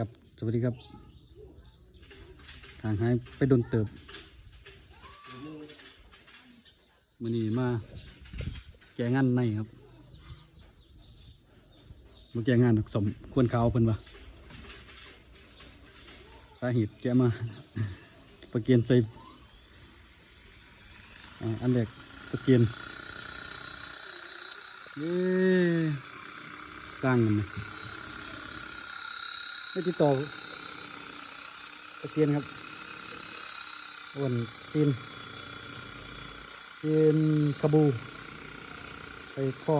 ครับ สวัสดีครับทางหายไปโดนเติบมันนี้มาแกงงานในครับมาแกงงานสมควรเขาเพิ่นวะสาเหตุแกมาประเกียนใส่อันแรกประเกียนเย้กลางกันนะ ไม่ติดต่อตะเกียนครับอ้วนซีนซีนกระบู ไปข้อ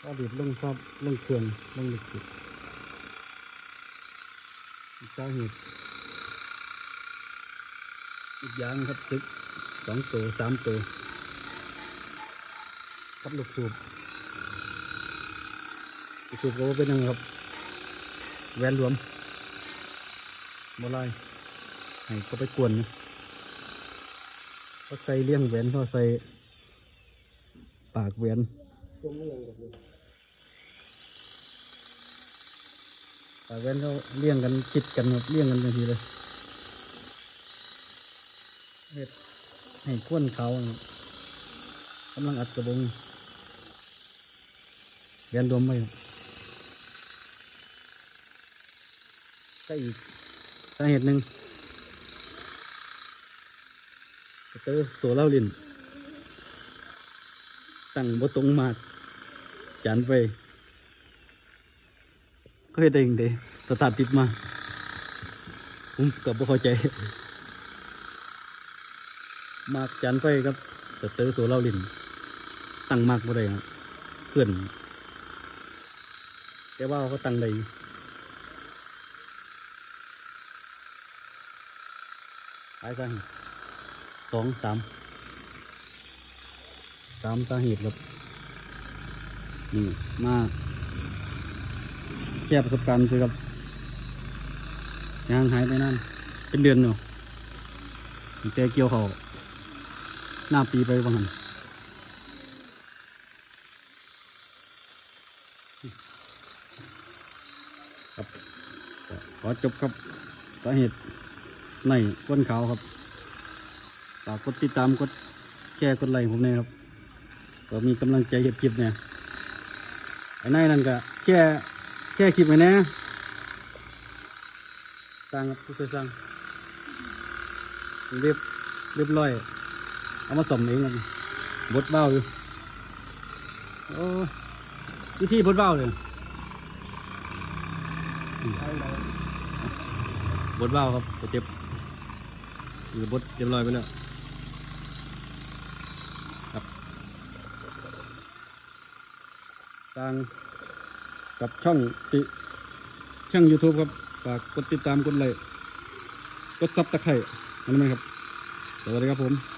ก็ดีดลงชอบลงเครื่องลงลึกจิตอีกสาเหตุอีกอย่างครับซึกสองตัวสามตัวกับลูกสูบสูบก็เป็นยังครับ แวนรวมบ่ไล่ให้เขาไปกวนนะเขาใส่เลี้ยงแหวนเขาใส่ปากแหวนปากแหวนเขาเลี้ยงกันคิดกันแบบเลี้ยงกันทันทีเลยเฮ็ดให้ควนเขากำลังอัดกระบงแหวนรวมไว้ครับ ก็อีกสาเหตุหนึ่งเตอโซล่าลินตั้งบตรงมากจานไปก็เฮ็ดได้ยังไงสตาร์ทติดมาผมกับบ่เข้าใจ มากจานไปครับสเตอร์โซล่าลินตั้งมากบ่ได้ครับเพื่อนแต่ว่าเขาตั้งได้อยู่ หลายสาเหตุสองสามสามสาเหตุครับนี่มาแชร์ประสบการณ์สิครับยางหายไปนั่นเป็นเดือนเนาะแต่เกี่ยวเขาหน้าปีไปวังครับขอจบครับสาเหตุ ในก้นขาวครับฝากกดติดตามกดแชร์กดไลค์ผมเนี่ยครับก็มีกำลังใจเห็ดคลิปเนี่ยไอ้นายนั่นก็แค่แค่คลิปไว้นะสร้างครับผู้ช่วยสร้างเรียบเรียบร้อย เอามาสมเองครับบดเบ้าอยู่โอ้ยวิธีบดเบ้าเลยบดเบ้าครับเจ็บ หรือบดเรียบร้อยไปแล้วครับทางกับช่องติช่อง YouTube ครับฝากกดติดตามกดไลค์กดซับตะไคร่นั่นไหมครับสวัสดีครับผม